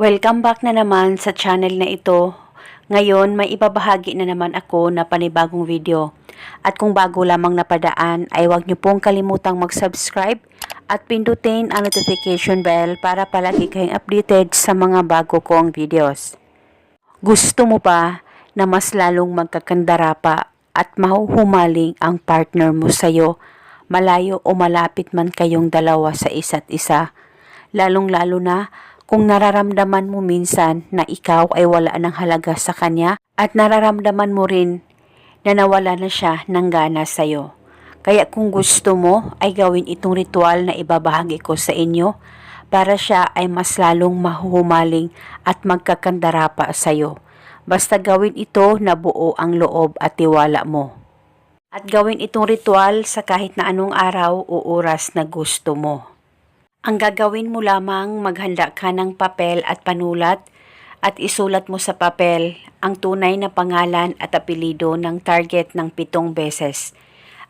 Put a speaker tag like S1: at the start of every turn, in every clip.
S1: Welcome back na naman sa channel na ito. Ngayon, may ibabahagi na naman ako na panibagong video. At kung bago lamang napadaan, ay huwag niyo pong kalimutang mag-subscribe at pindutin ang notification bell para palagi kayong updated sa mga bago kong videos. Gusto mo pa na mas lalong magkakandara pa at mahuhumaling ang partner mo sa'yo, malayo o malapit man kayong dalawa sa isa't isa, lalong-lalo na kung nararamdaman mo minsan na ikaw ay wala ng halaga sa kanya at nararamdaman mo rin na nawala na siya ng gana sa'yo. Kaya kung gusto mo ay gawin itong ritual na ibabahagi ko sa inyo para siya ay mas lalong mahuhumaling at magkakandara pa sa'yo. Basta gawin ito na buo ang loob at tiwala mo. At gawin itong ritual sa kahit na anong araw o oras na gusto mo. Ang gagawin mo lamang maghanda ka ng papel at panulat at isulat mo sa papel ang tunay na pangalan at apelido ng target ng pitong beses.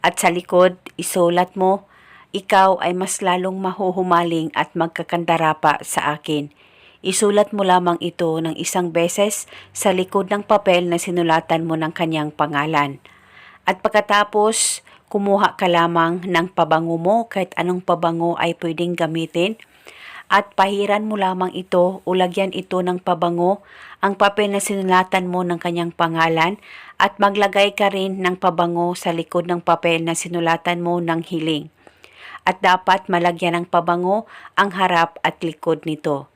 S1: At sa likod, isulat mo, ikaw ay mas lalong mahuhumaling at magkakandara pa sa akin. Isulat mo lamang ito ng isang beses sa likod ng papel na sinulatan mo ng kanyang pangalan. At pagkatapos, kumuha ka lamang ng pabango mo kahit anong pabango ay pwedeng gamitin at pahiran mo lamang ito o ito ng pabango ang papel na sinulatan mo ng kanyang pangalan at maglagay ka rin ng pabango sa likod ng papel na sinulatan mo ng hiling. At dapat malagyan ng pabango ang harap at likod nito.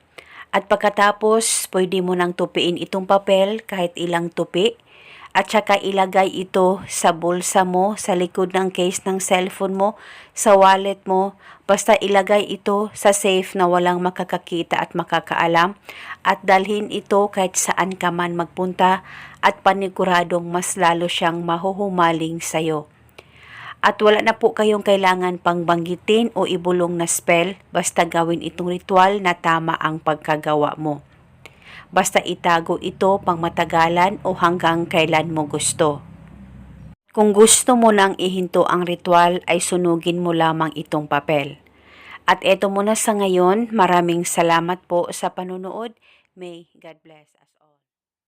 S1: At pagkatapos, pwede mo nang tupiin itong papel kahit ilang tupi at saka ilagay ito sa bulsa mo, sa likod ng case ng cellphone mo, sa wallet mo, basta ilagay ito sa safe na walang makakakita at makakaalam at dalhin ito kahit saan ka man magpunta at paniguradong mas lalo siyang mahuhumaling sa'yo. At wala na po kayong kailangan pang banggitin o ibulong na spell, basta gawin itong ritual na tama ang pagkagawa mo. Basta itago ito pang matagalan o hanggang kailan mo gusto. Kung gusto mo nang ihinto ang ritual ay sunugin mo lamang itong papel. At eto muna sa ngayon, maraming salamat po sa panunood. May God bless.